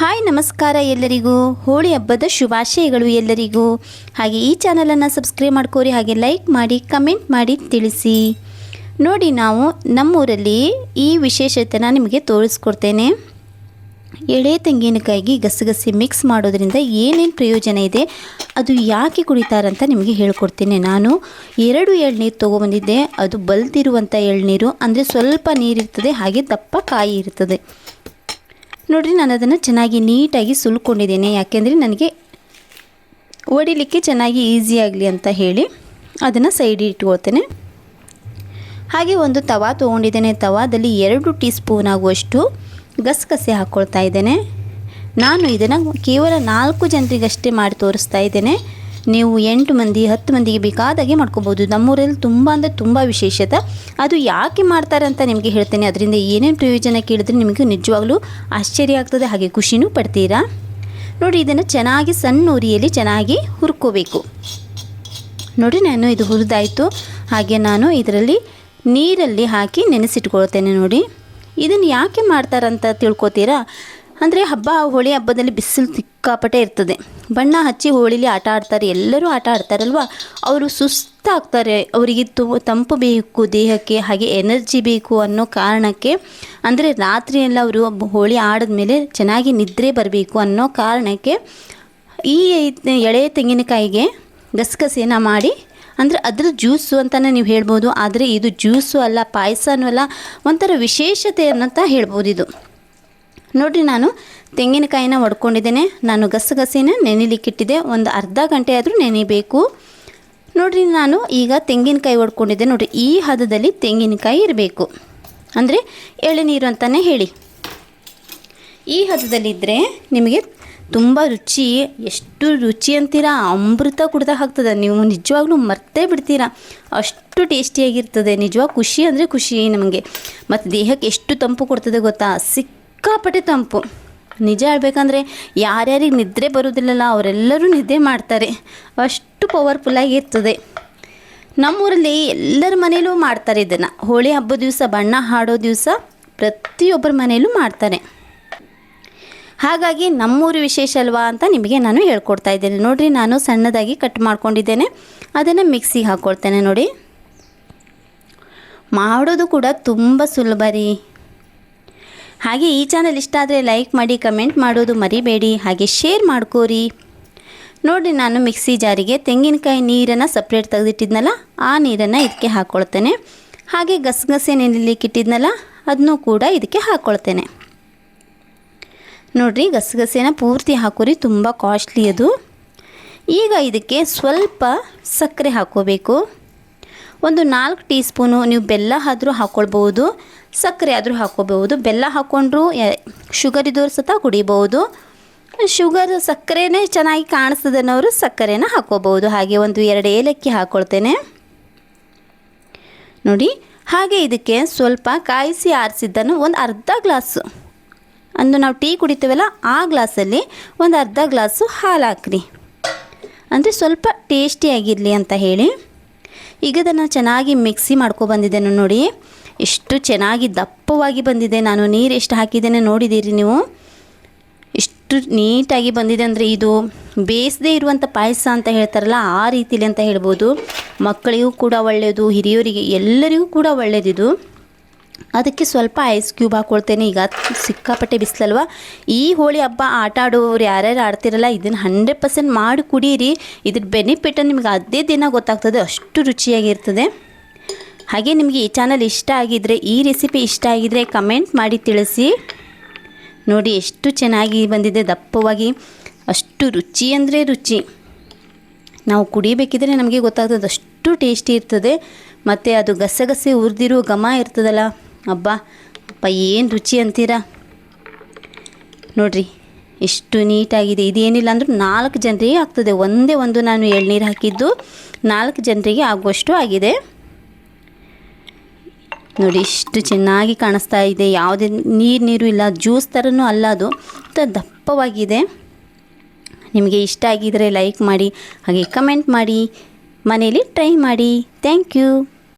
Hi, ನಮಸ್ಕಾರ ಎಲ್ಲರಿಗೂ. ಹೋಳಿ ಹಬ್ಬದ ಶುಭಾಶಯಗಳು ಎಲ್ಲರಿಗೂ. ಹಾಗೆ ಈ ಚಾನಲನ್ನು ಸಬ್ಸ್ಕ್ರೈಬ್ ಮಾಡ್ಕೋರಿ, ಹಾಗೆ ಲೈಕ್ ಮಾಡಿ, ಕಮೆಂಟ್ ಮಾಡಿ ತಿಳಿಸಿ. ನೋಡಿ ನಾವು ನಮ್ಮೂರಲ್ಲಿ ಈ ವಿಶೇಷತೆನ ನಿಮಗೆ ತೋರಿಸ್ಕೊಡ್ತೇನೆ. ಎಳೆ ತೆಂಗಿನಕಾಯಿಗೆ ಗಸಗಸೆ ಮಿಕ್ಸ್ ಮಾಡೋದ್ರಿಂದ ಏನೇನು ಪ್ರಯೋಜನ ಇದೆ, ಅದು ಯಾಕೆ ಕುಡಿತಾರಂತ ನಿಮಗೆ ಹೇಳ್ಕೊಡ್ತೇನೆ ನಾನು. ಎರಡು ಎಳ್ನೀರು ತೊಗೊಬಂದಿದ್ದೆ, ಅದು ಬಲ್ದಿರುವಂಥ ಎಳ್ನೀರು, ಅಂದರೆ ಸ್ವಲ್ಪ ನೀರಿರ್ತದೆ, ಹಾಗೆ ದಪ್ಪ ಕಾಯಿ ಇರ್ತದೆ. ನೋಡಿರಿ ನಾನು ಅದನ್ನು ಚೆನ್ನಾಗಿ ನೀಟಾಗಿ ಸುಲ್ಕೊಂಡಿದ್ದೇನೆ. ಯಾಕೆಂದರೆ ನನಗೆ ಹೊಡಿಲಿಕ್ಕೆ ಚೆನ್ನಾಗಿ ಈಸಿ ಆಗಲಿ ಅಂತ ಹೇಳಿ ಅದನ್ನು ಸೈಡ್ ಇಟ್ಕೊಳ್ತೇನೆ. ಹಾಗೆ ಒಂದು ತವಾ ತೊಗೊಂಡಿದ್ದೇನೆ. ತವಾದಲ್ಲಿ ಎರಡು ಟೀ ಸ್ಪೂನ್ ಆಗುವಷ್ಟು ಗಸಗಸೆ ಹಾಕ್ಕೊಳ್ತಾ ಇದ್ದೇನೆ. ನಾನು ಇದನ್ನು ಕೇವಲ ನಾಲ್ಕು ಜನರಿಗಷ್ಟೇ ಮಾಡಿ ತೋರಿಸ್ತಾ ಇದ್ದೇನೆ. ನೀವು ಎಂಟು ಮಂದಿ, ಹತ್ತು ಮಂದಿಗೆ ಬೇಕಾದಾಗೆ ಮಾಡ್ಕೋಬೋದು. ನಮ್ಮೂರಲ್ಲಿ ತುಂಬ ಅಂದರೆ ತುಂಬ ವಿಶೇಷತೆ. ಅದು ಯಾಕೆ ಮಾಡ್ತಾರೆ ಅಂತ ನಿಮಗೆ ಹೇಳ್ತೇನೆ. ಅದರಿಂದ ಏನೇನು ಪ್ರಯೋಜನ ಕೇಳಿದ್ರೆ ನಿಮಗೆ ನಿಜವಾಗ್ಲೂ ಆಶ್ಚರ್ಯ ಆಗ್ತದೆ. ಹಾಗೆ ಖುಷಿನೂ ಪಡ್ತೀರಾ? ನೋಡಿ, ಇದನ್ನು ಚೆನ್ನಾಗಿ ಸಣ್ಣ ಉರಿಯಲ್ಲಿ ಚೆನ್ನಾಗಿ ಹುರ್ಕೋಬೇಕು. ನೋಡಿ, ನಾನು ಇದು ಹುರಿದಾಯಿತು. ಹಾಗೆ ನಾನು ಇದರಲ್ಲಿ ನೀರಲ್ಲಿ ಹಾಕಿ ನೆನೆಸಿಟ್ಕೊಳ್ತೇನೆ ನೋಡಿ. ಇದನ್ನು ಯಾಕೆ ಮಾಡ್ತಾರಂತ ತಿಳ್ಕೊತೀರಾ? ಅಂದರೆ ಹಬ್ಬ, ಹೋಳಿ ಹಬ್ಬದಲ್ಲಿ ಬಿಸಿಲು ಸಿಕ್ಕಾಪಟ್ಟೆ ಇರ್ತದೆ. ಬಣ್ಣ ಹಚ್ಚಿ ಹೋಳಿಲಿ ಆಟ ಆಡ್ತಾರೆ. ಎಲ್ಲರೂ ಆಟ ಆಡ್ತಾರಲ್ವ? ಅವರು ಸುಸ್ತಾಗ್ತಾರೆ. ಅವರಿಗೆ ತು, ತಂಪು ಬೇಕು, ದೇಹಕ್ಕೆ ಹಾಗೆ ಎನರ್ಜಿ ಬೇಕು ಅನ್ನೋ ಕಾರಣಕ್ಕೆ. ಅಂದರೆ ರಾತ್ರಿಯೆಲ್ಲ ಅವರು ಹೋಳಿ ಆಡಿದ್ಮೇಲೆ ಚೆನ್ನಾಗಿ ನಿದ್ರೆ ಬರಬೇಕು ಅನ್ನೋ ಕಾರಣಕ್ಕೆ ಈ ಎಳೆ ತೆಂಗಿನಕಾಯಿಗೆ ಗಸಗಸೆಯನ್ನು ಮಾಡಿ, ಅಂದರೆ ಅದರ ಜ್ಯೂಸು ಅಂತಲೇ ನೀವು ಹೇಳ್ಬೋದು. ಆದರೆ ಇದು ಜ್ಯೂಸು ಅಲ್ಲ, ಪಾಯಸನೂ ಅಲ್ಲ, ಒಂಥರ ವಿಶೇಷತೆ ಅನ್ನಂತ ಹೇಳ್ಬೋದು ಇದು. ನೋಡಿರಿ ನಾನು ತೆಂಗಿನಕಾಯಿನ ಒಡ್ಕೊಂಡಿದ್ದೇನೆ. ನಾನು ಗಸಗಸೆನ ನೆನೆಲಿಕ್ಕಿಟ್ಟಿದ್ದೆ. ಒಂದು ಅರ್ಧ ಗಂಟೆ ಆದರೂ ನೆನೆಬೇಕು. ನೋಡಿರಿ ನಾನು ಈಗ ತೆಂಗಿನಕಾಯಿ ಒಡ್ಕೊಂಡಿದ್ದೆ. ನೋಡಿರಿ ಈ ಹದದಲ್ಲಿ ತೆಂಗಿನಕಾಯಿ ಇರಬೇಕು. ಅಂದರೆ ಎಳೆನೀರು ಅಂತಲೇ ಹೇಳಿ. ಈ ಹದದಲ್ಲಿದ್ದರೆ ನಿಮಗೆ ತುಂಬ ರುಚಿ, ಎಷ್ಟು ರುಚಿ ಅಂತೀರಾ? ಅಮೃತ ಕುಡ್ದಾಗ ಆಗ್ತದೆ ನೀವು ನಿಜವಾಗ್ಲೂ ಮರ್ತೇ ಬಿಡ್ತೀರಾ? ಅಷ್ಟು ಟೇಸ್ಟಿಯಾಗಿರ್ತದೆ. ನಿಜವಾಗ ಖುಷಿ ಅಂದರೆ ಖುಷಿ ನಮಗೆ. ಮತ್ತು ದೇಹಕ್ಕೆ ಎಷ್ಟು ತಂಪು ಕೊಡ್ತದೆ ಗೊತ್ತಾ? ಸಿಕ್ಕಾಪಟ್ಟೆ ತಂಪು. ನಿಜ ಹೇಳ್ಬೇಕಂದ್ರೆ ಯಾರ್ಯಾರಿಗೆ ನಿದ್ರೆ ಬರೋದಿಲ್ಲಲ್ಲ ಅವರೆಲ್ಲರೂ ನಿದ್ದೆ ಮಾಡ್ತಾರೆ. ಅಷ್ಟು ಪವರ್ಫುಲ್ಲಾಗಿ ಇರ್ತದೆ. ನಮ್ಮೂರಲ್ಲಿ ಎಲ್ಲರ ಮನೇಲೂ ಮಾಡ್ತಾರೆ ಇದನ್ನು. ಹೋಳಿ ಹಬ್ಬದ ದಿವಸ, ಬಣ್ಣ ಹಾಡೋ ದಿವಸ ಪ್ರತಿಯೊಬ್ಬರ ಮನೆಯಲ್ಲೂ ಮಾಡ್ತಾರೆ. ಹಾಗಾಗಿ ನಮ್ಮೂರು ವಿಶೇಷ ಅಲ್ವಾ ಅಂತ ನಿಮಗೆ ನಾನು ಹೇಳ್ಕೊಡ್ತಾ ಇದ್ದೇನೆ. ನೋಡಿರಿ, ನಾನು ಸಣ್ಣದಾಗಿ ಕಟ್ ಮಾಡ್ಕೊಂಡಿದ್ದೇನೆ. ಅದನ್ನು ಮಿಕ್ಸಿಗೆ ಹಾಕ್ಕೊಳ್ತೇನೆ ನೋಡಿ. ಮಾಡೋದು ಕೂಡ ತುಂಬ ಸುಲಭ ರೀ. ಹಾಗೆ ಈ ಚಾನಲ್ ಇಷ್ಟ ಆದರೆ ಲೈಕ್ ಮಾಡಿ ಕಮೆಂಟ್ ಮಾಡೋದು ಮರಿಬೇಡಿ. ಹಾಗೆ ಶೇರ್ ಮಾಡ್ಕೋರಿ. ನೋಡಿ, ನಾನು ಮಿಕ್ಸಿ ಜಾರಿಗೆ ತೆಂಗಿನಕಾಯಿ ನೀರನ್ನು ಸಪ್ರೇಟ್ ತೆಗೆದಿಟ್ಟಿದ್ನಲ್ಲ, ಆ ನೀರನ್ನು ಇದಕ್ಕೆ ಹಾಕ್ಕೊಳ್ತೇನೆ ಹಾಗೆ ಗಸಗಸೆ ನೆನೆಲಿಕ್ಕೆ ಇಟ್ಟಿದ್ನಲ್ಲ ಅದನ್ನೂ ಕೂಡ ಇದಕ್ಕೆ ಹಾಕ್ಕೊಳ್ತೇನೆ ನೋಡಿರಿ ಗಸಗಸೆನ ಪೂರ್ತಿ ಹಾಕೋರಿ, ತುಂಬ ಕಾಸ್ಟ್ಲಿ ಅದು. ಈಗ ಇದಕ್ಕೆ ಸ್ವಲ್ಪ ಸಕ್ಕರೆ ಹಾಕೋಬೇಕು. ಒಂದು ನಾಲ್ಕು ಟೀ ಸ್ಪೂನು ನೀವು ಬೆಲ್ಲ ಆದರೂ ಹಾಕ್ಕೊಳ್ಬೋದು ಸಕ್ಕರೆ ಆದರೂ ಹಾಕ್ಕೋಬಹುದು, ಬೆಲ್ಲ ಹಾಕ್ಕೊಂಡ್ರೂ ಶುಗರ್ ಇದ್ದವ್ರು ಸತ ಕುಡಿಬಹುದು. ಶುಗರ್ ಸಕ್ಕರೆನೇ ಚೆನ್ನಾಗಿ ಕಾಣಿಸ್ತದೆ ಅನ್ನೋರು ಸಕ್ಕರೆನ ಹಾಕ್ಕೋಬಹುದು. ಹಾಗೆ ಒಂದು ಎರಡು ಏಲಕ್ಕಿ ಹಾಕ್ಕೊಳ್ತೇನೆ ನೋಡಿ, ಹಾಗೆ ಇದಕ್ಕೆ ಸ್ವಲ್ಪ ಕಾಯಿಸಿ ಆರಿಸಿದ್ದನ್ನು ಒಂದು ಅರ್ಧ ಗ್ಲಾಸು, ಅಂದು ನಾವು ಟೀ ಕುಡಿತೀವಲ್ಲ, ಆ ಗ್ಲಾಸಲ್ಲಿ ಒಂದು ಅರ್ಧ ಗ್ಲಾಸು ಹಾಲು ಹಾಕ್ರಿ ಅಂದರೆ ಸ್ವಲ್ಪ ಟೇಸ್ಟಿಯಾಗಿರಲಿ ಅಂತ ಹೇಳಿ. ಈಗ ಅದನ್ನು ಚೆನ್ನಾಗಿ ಮಿಕ್ಸಿ ಮಾಡ್ಕೊಬಂದಿದ್ದೇನೆ ನೋಡಿ. ಎಷ್ಟು ಚೆನ್ನಾಗಿ ದಪ್ಪವಾಗಿ ಬಂದಿದೆ. ನಾನು ನೀರು ಎಷ್ಟು ಹಾಕಿದ್ದೇನೆ ನೋಡಿದ್ದೀರಿ ನೀವು? ಎಷ್ಟು ನೀಟಾಗಿ ಬಂದಿದೆ ಅಂದರೆ ಇದು ಬೇಯಿಸದೇ ಇರುವಂಥ ಪಾಯಸ ಅಂತ ಹೇಳ್ತಾರಲ್ಲ, ಆ ರೀತಿಲಿ ಅಂತ ಹೇಳ್ಬೋದು. ಮಕ್ಕಳಿಗೂ ಕೂಡ ಒಳ್ಳೆಯದು ಹಿರಿಯರಿಗೆ ಎಲ್ಲರಿಗೂ ಕೂಡ ಒಳ್ಳೆಯದಿದು ಅದಕ್ಕೆ ಸ್ವಲ್ಪ ಐಸ್ ಕ್ಯೂಬ್ ಹಾಕ್ಕೊಳ್ತೇನೆ ಈಗ ಸಿಕ್ಕಾಪಟ್ಟೆ ಬಿಸಿಲಲ್ವ? ಈ ಹೋಳಿ ಹಬ್ಬ ಆಟ ಆಡೋರು ಯಾರ್ಯಾರು ಆಡ್ತಿರಲ್ಲ, ಇದನ್ನು ಹಂಡ್ರೆಡ್ ಪರ್ಸೆಂಟ್ ಮಾಡಿ ಕುಡೀರಿ. ಇದ್ರ ಬೆನಿಫಿಟ್ ನಿಮ್ಗೆ ಅದೇ ದಿನ ಗೊತ್ತಾಗ್ತದೆ. ಅಷ್ಟು ರುಚಿಯಾಗಿರ್ತದೆ. ಹಾಗೆ ನಿಮಗೆ ಈ ಚಾನಲ್ ಇಷ್ಟ ಆಗಿದ್ದರೆ ಈ ರೆಸಿಪಿ ಇಷ್ಟ ಆಗಿದ್ದರೆ ಕಮೆಂಟ್ ಮಾಡಿ ತಿಳಿಸಿ. ನೋಡಿ ಎಷ್ಟು ಚೆನ್ನಾಗಿ ಬಂದಿದೆ, ದಪ್ಪವಾಗಿ. ಅಷ್ಟು ರುಚಿ ಅಂದರೆ ರುಚಿ. ನಾವು ಕುಡಿಬೇಕಿದ್ರೆ ನಮಗೆ ಗೊತ್ತಾಗ್ತದೆ ಅಷ್ಟು ಟೇಸ್ಟಿ ಇರ್ತದೆ, ಮತ್ತು ಅದು ಗಸಗಸೆ ಹುರಿದಿರೋ ಘಮ ಇರ್ತದಲ್ಲ. ಅಬ್ಬ, ಅಪ್ಪ, ಏನು ರುಚಿ ಅಂತೀರಾ? ನೋಡಿರಿ, ಎಷ್ಟು ನೀಟಾಗಿದೆ. ಇದೇನಿಲ್ಲ ಅಂದರೂ ನಾಲ್ಕು ಜನರಿಗೆ ಆಗ್ತದೆ. ಒಂದೇ ಒಂದು ನಾನು ಎಳ್ನೀರು ಹಾಕಿದ್ದು ನಾಲ್ಕು ಜನರಿಗೆ ಆಗುವಷ್ಟು ಆಗಿದೆ. ನೋಡಿ, ಇಷ್ಟು ಚೆನ್ನಾಗಿ ಕಾಣಿಸ್ತಾ ಇದೆ. ಯಾವುದೇ ನೀರು ನೀರು ಇಲ್ಲ, ಜ್ಯೂಸ್ ಥರನೂ ಅಲ್ಲ ಅದು. ದಪ್ಪವಾಗಿದೆ. ನಿಮಗೆ ಇಷ್ಟ ಆಗಿದರೆ ಲೈಕ್ ಮಾಡಿ, ಹಾಗೆ ಕಮೆಂಟ್ ಮಾಡಿ ಮನೇಲಿ ಟ್ರೈ ಮಾಡಿ. Thank you